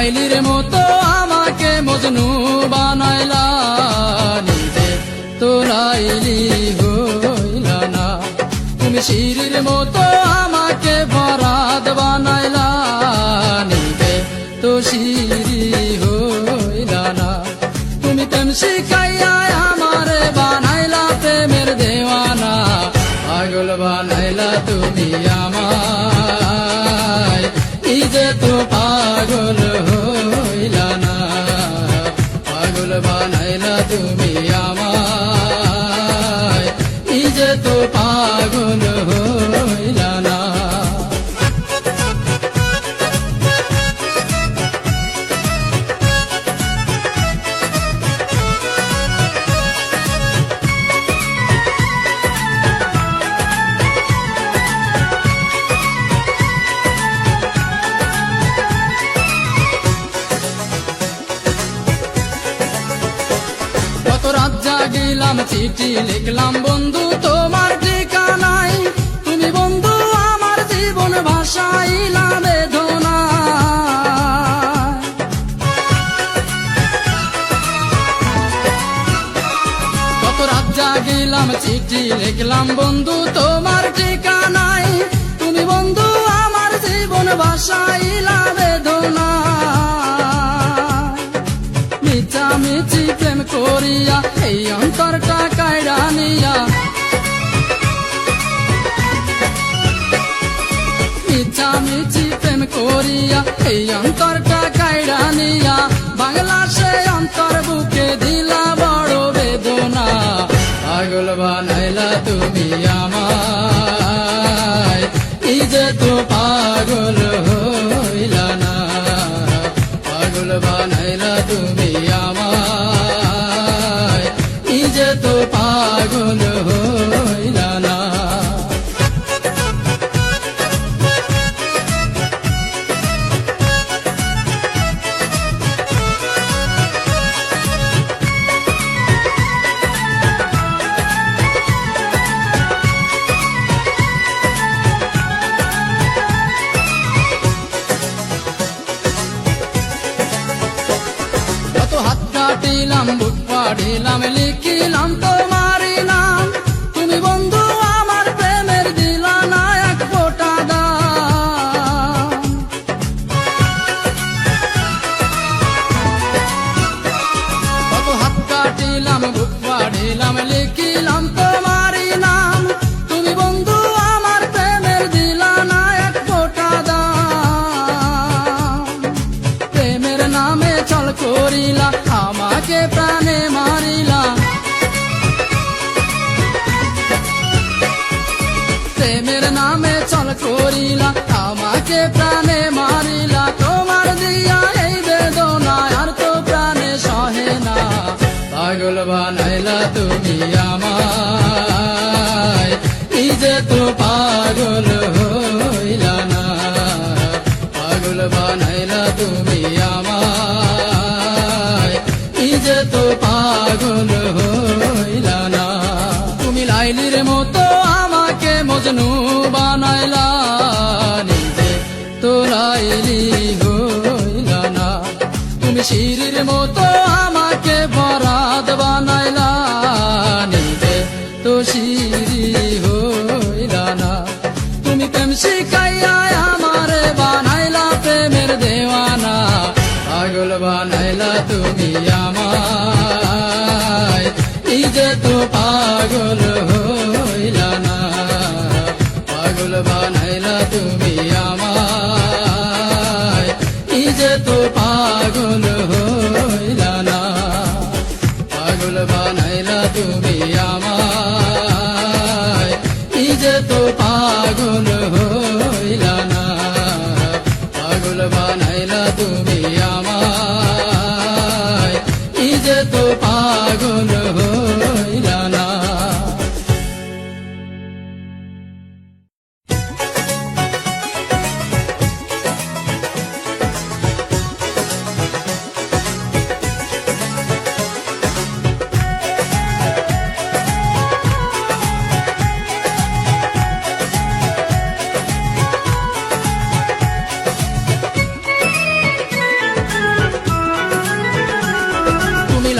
লাইলির মতো আমাকে মজনু বানাইলা, নিজে তো লাইলি হইলা না। তুমি শিরির মতো আমাকে বরাদ বানাইলা, নিজে তো শিরি হইলা না। তুমি তেম শিখাইয়া জাগিলাম চিঠি, লিখলাম, বন্ধু, তোমার ঠিকানাই। তুমি বন্ধু, আমার জীবন ভাষাইলা বেদনা। কত রাত জাগিলাম চিঠি, লিখলাম, বন্ধু, তোমার ঠিকানাই। 哎呀！কাটিলাম বুক পাড়িলাম লিখিলাম তোমারই করিলা, আমাকে প্রাণে মারিলা, তোমার দিয়া এই বেদনা আর তো প্রাণে সহে না। পাগল বানাইলা তুমি আমায় নিজে তো পাগল হইলা না। পাগল বানাইলা তুমি আমায় নিজে তো পাগল হইলা না। তুমি লাইলির মতো আমাকে মজনু শিরির মতো আমাকে বরাদ বানাইলা, নিজে তো শিরি হইলা না। তুমি প্রেম শিখাইয়া আমারে বানাইলা প্রেমের দেওয়ানা বানাইলা তুমি আমায়। নিজে তো পাগল হইলা না, পাগল বানাইলা তুমি আমায়। নিজে তো পাগল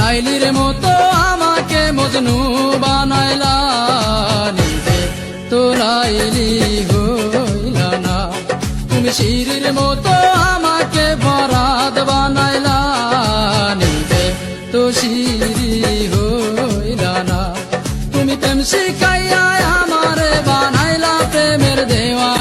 লাইলির মতো আমাকে মজনু বানাইলা নিজে। তো লাইলি হইলা না। তুমি শিরির মতো